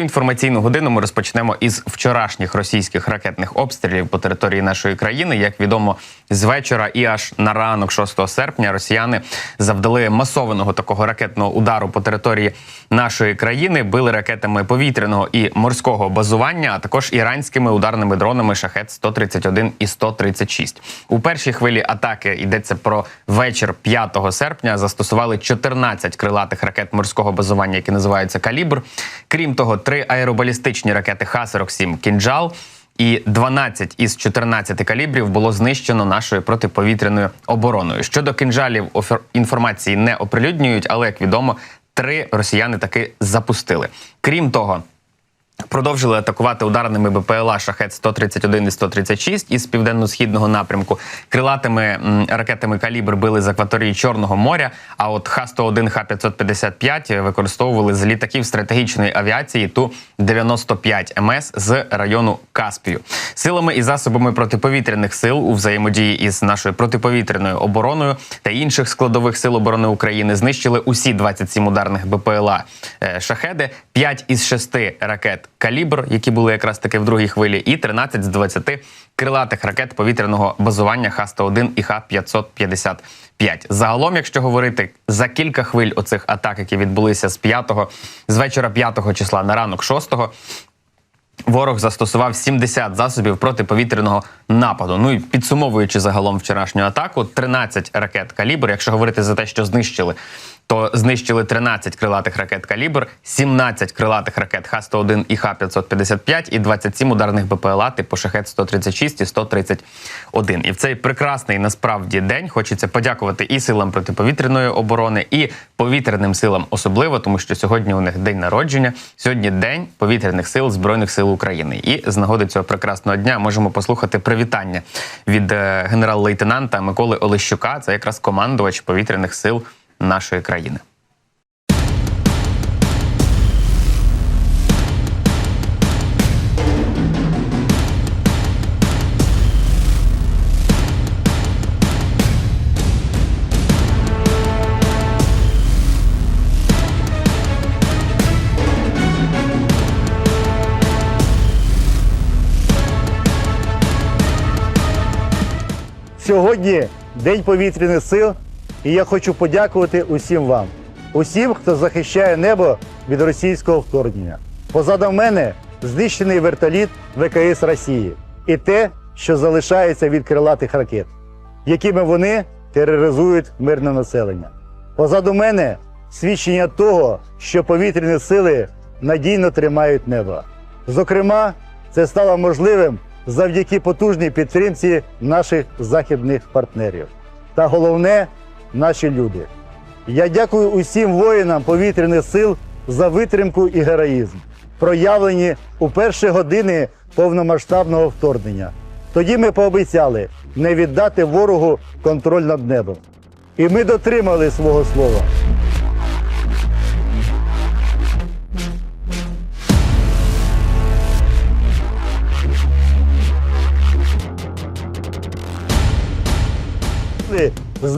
інформаційну годину ми розпочнемо із вчорашніх російських ракетних обстрілів по території нашої країни. Як відомо, з вечора і аж на ранок 6 серпня росіяни завдали масованого такого ракетного удару по території нашої країни, били ракетами повітряного і морського базування, а також іранськими ударними дронами шахет 131 і 136. У першій хвилі атаки йдеться про вечір 5 серпня. Застосували 14 крилатих ракет морського базування, які називаються калібр. Крім того, три аеробалістичні ракети Х-47 кінжал. І 12 із 14 калібрів було знищено нашою протиповітряною обороною. Щодо кинжалів інформації не оприлюднюють, але як відомо, три росіяни таки запустили. Крім того, Продовжили атакувати ударними БПЛА шахет 131 і 136 із південно-східного напрямку. Крилатими ракетами калібр били з акваторії Чорного моря. А от Х-101, Х-555 використовували з літаків стратегічної авіації ту 95 МС з району Каспію. Силами і засобами протиповітряних сил у взаємодії із нашою протиповітряною обороною та інших складових сил оборони України знищили усі 27 ударних БПЛА е, шахеди, 5 із 6 ракет калібр, які були якраз таки в другій хвилі, і 13 з 20 крилатих ракет повітряного базування Х-101 і Х-555. Загалом, якщо говорити за кілька хвиль оцих атак, які відбулися з 5 з вечора 5 числа на ранок 6 Ворог застосував 70 засобів протиповітряного нападу. Ну і підсумовуючи загалом вчорашню атаку, 13 ракет калібр. Якщо говорити за те, що знищили, то знищили 13 крилатих ракет калібр, 17 крилатих ракет Х-101 і Х-555 і 27 ударних БПЛА типу шахет 136 і 131. І в цей прекрасний насправді день хочеться подякувати і силам протиповітряної оборони, і повітряним силам особливо, тому що сьогодні у них день народження. Сьогодні день повітряних сил збройних сил України. І з нагоди цього прекрасного дня можемо послухати привітання від е, генерал-лейтенанта Миколи Олещука. Це якраз командувач повітряних сил нашої країни. Сьогодні День повітряних сил, і я хочу подякувати усім вам, усім, хто захищає небо від російського вторгнення. Позаду мене знищений вертоліт ВКС Росії і те, що залишається від крилатих ракет, якими вони тероризують мирне населення. Позаду мене свідчення того, що повітряні сили надійно тримають небо. Зокрема, це стало можливим завдяки потужній підтримці наших західних партнерів. Та головне наші люди. Я дякую усім воїнам повітряних сил за витримку і героїзм, проявлені у перші години повномасштабного вторгнення. Тоді ми пообіцяли не віддати ворогу контроль над небом. І ми дотримали свого слова.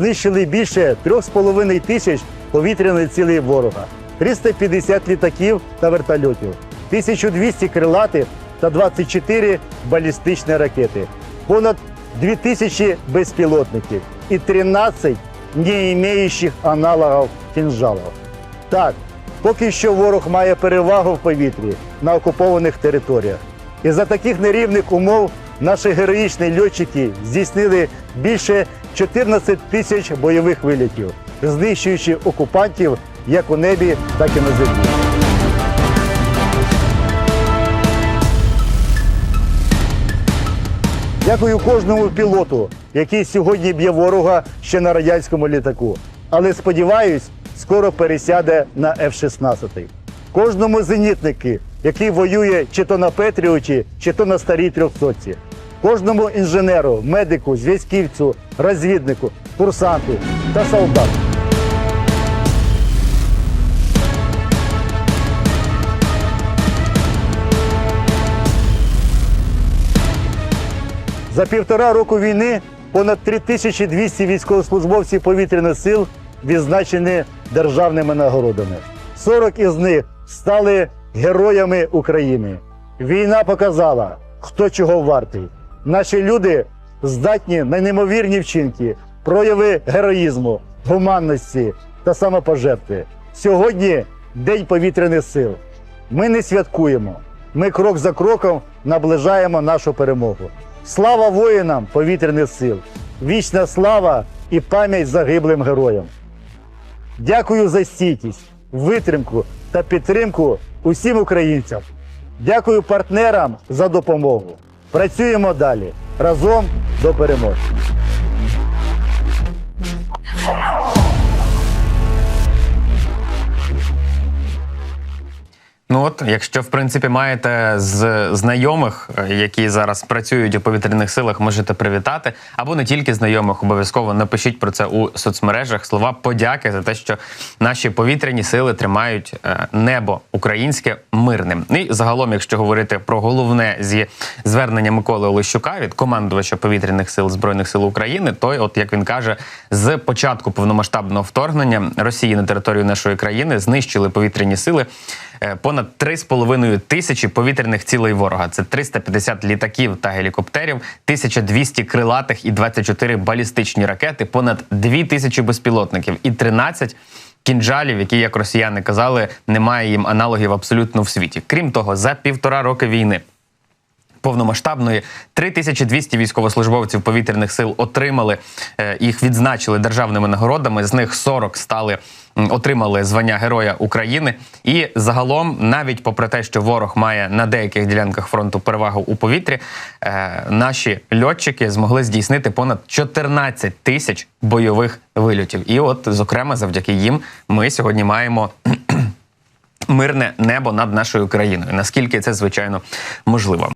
Знищили більше 3,5 тисяч повітряних цілей ворога, 350 літаків та вертольотів, 1200 крилатих та 24 балістичні ракети, понад 2000 безпілотників і 13 не імеючих аналогів кінжалів. Так, поки що ворог має перевагу в повітрі на окупованих територіях. І за таких нерівних умов наші героїчні льотчики здійснили більше 14 тисяч бойових вилітів, знищуючи окупантів як у небі, так і на землі. Дякую кожному пілоту, який сьогодні б'є ворога ще на радянському літаку. Але сподіваюсь, скоро пересяде на F-16. Кожному зенітнику, який воює чи то на Петріочі, чи то на старій трьохсотці. Кожному інженеру, медику, зв'язківцю, розвіднику, курсанту та солдату. За півтора року війни понад 3200 військовослужбовців повітряних сил відзначені державними нагородами. 40 із них стали героями України. Війна показала, хто чого вартий. Наші люди здатні на неймовірні вчинки, прояви героїзму, гуманності та самопожертви. Сьогодні День повітряних сил. Ми не святкуємо. Ми крок за кроком наближаємо нашу перемогу. Слава воїнам повітряних сил! Вічна слава і пам'ять загиблим героям. Дякую за стійкість, витримку та підтримку усім українцям. Дякую партнерам за допомогу. Працюємо далі разом до перемоги. Ну от, якщо в принципі маєте з знайомих, е, які зараз працюють у повітряних силах, можете привітати, або не тільки знайомих, обов'язково напишіть про це у соцмережах. Слова подяки за те, що наші повітряні сили тримають е, небо українське мирним. І загалом, якщо говорити про головне зі звернення Миколи Олещука від командувача повітряних сил збройних сил України, то от як він каже, з початку повномасштабного вторгнення Росії на територію нашої країни знищили повітряні сили понад 3,5 тисячі повітряних цілей ворога. Це 350 літаків та гелікоптерів, 1200 крилатих і 24 балістичні ракети, понад 2 тисячі безпілотників і 13 кінжалів, які, як росіяни казали, немає їм аналогів абсолютно в світі. Крім того, за півтора роки війни повномасштабної 3200 військовослужбовців повітряних сил отримали е, їх відзначили державними нагородами. З них 40 стали отримали звання Героя України. І загалом, навіть попри те, що ворог має на деяких ділянках фронту перевагу у повітрі, е, наші льотчики змогли здійснити понад 14 тисяч бойових вильотів. І, от, зокрема, завдяки їм, ми сьогодні маємо мирне небо над нашою країною. Наскільки це звичайно можливо?